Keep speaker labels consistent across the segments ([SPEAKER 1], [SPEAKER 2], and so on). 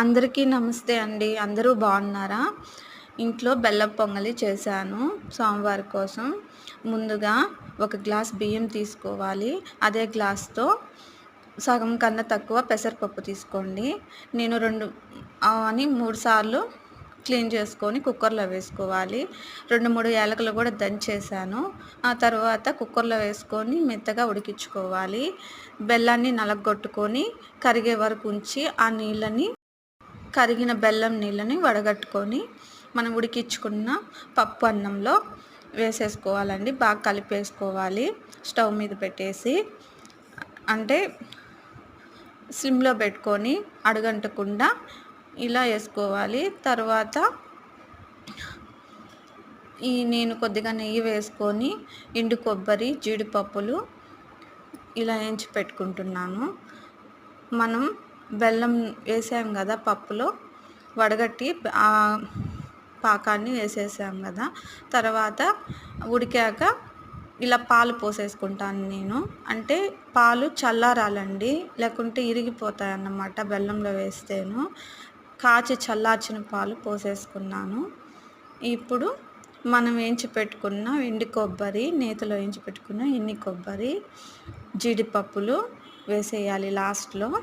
[SPEAKER 1] అందరికీ నమస్తే అండి. అందరూ బాగున్నారా? ఇంట్లో బెల్లం పొంగలి చేశాను స్వామివారి కోసం. ముందుగా ఒక గ్లాస్ బియ్యం తీసుకోవాలి. అదే గ్లాస్తో సగం కన్నా తక్కువ పెసరపప్పు తీసుకోండి. నేను రెండు అని మూడు సార్లు క్లీన్ చేసుకొని కుక్కర్లో వేసుకోవాలి. రెండు మూడు యాలకులు కూడా దంచేసాను ఆ తర్వాత కుక్కర్లో వేసుకొని మెత్తగా ఉడికించుకోవాలి. బెల్లాన్ని నలగొట్టుకొని కరిగే వరకు ఉంచి ఆ నీళ్ళని కరిగిన బెల్లం నీళ్ళని వడగట్టుకొని మనం ఉడికించుకున్న పప్పు అన్నంలో వేసేసుకోవాలండి. బాగా కలిపేసుకోవాలి. స్టవ్ మీద పెట్టేసి అంటే సిమ్లో పెట్టుకొని అడుగంటకుండా ఇలా వేసుకోవాలి. తర్వాత ఈ నేను కొద్దిగా నెయ్యి వేసుకొని ఎండు కొబ్బరి జీడిపప్పులు ఇలా వేయించి పెట్టుకుంటున్నాను. మనం బెల్లం వేసాం కదా పప్పులో వడగట్టి ఆ పాకాన్ని వేసేసాం కదా. తర్వాత ఉడికాక ఇలా పాలు పోసేసుకుంటాను నేను. అంటే పాలు చల్లారాలండి లేకుంటే ఇరిగిపోతాయి అన్నమాట బెల్లంలో వేస్తేను. కాచి చల్లార్చిన పాలు పోసేసుకున్నాను. ఇప్పుడు మనం వేయించి పెట్టుకున్న ఎండి కొబ్బరి నేతిలో వేయించి పెట్టుకున్న ఎన్ని కొబ్బరి జీడిపప్పులు వేసేయాలి లాస్ట్లో.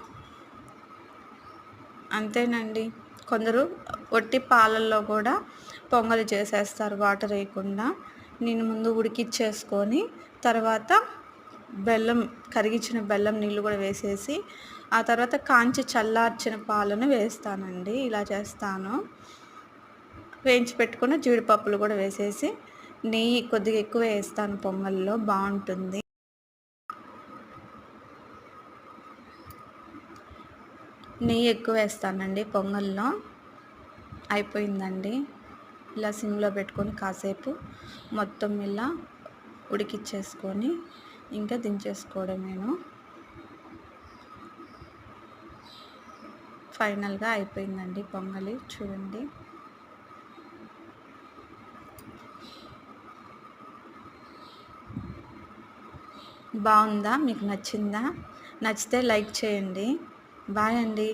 [SPEAKER 1] అంతేనండి. కొందరు ఒట్టి పాలల్లో కూడా పొంగలి చేసేస్తారు వాటర్ వేయకుండా. నేను ముందు ఉడికిచ్చేసుకొని తర్వాత బెల్లం కరిగించిన బెల్లం నీళ్ళు కూడా వేసేసి ఆ తర్వాత కాంచి చల్లార్చిన పాలను వేస్తానండి. ఇలా చేస్తాను. వేయించి పెట్టుకున్న జీడిపప్పులు కూడా వేసేసి నెయ్యి కొద్దిగా ఎక్కువ వేస్తాను పొంగల్లో. బాగుంటుంది. నెయ్యి ఎక్కువ వేస్తానండి పొంగల్లో. అయిపోయిందండి. ఇలా సిమ్లో పెట్టుకొని కాసేపు మొత్తం ఇలా ఉడికిచ్చేసుకొని ఇంకా దించేసుకోవడమేను. ఫైనల్గా అయిపోయిందండి పొంగలి చూడండి. బాగుందా? మీకు నచ్చిందా? నచ్చితే లైక్ చేయండి. బాయ్ అండి.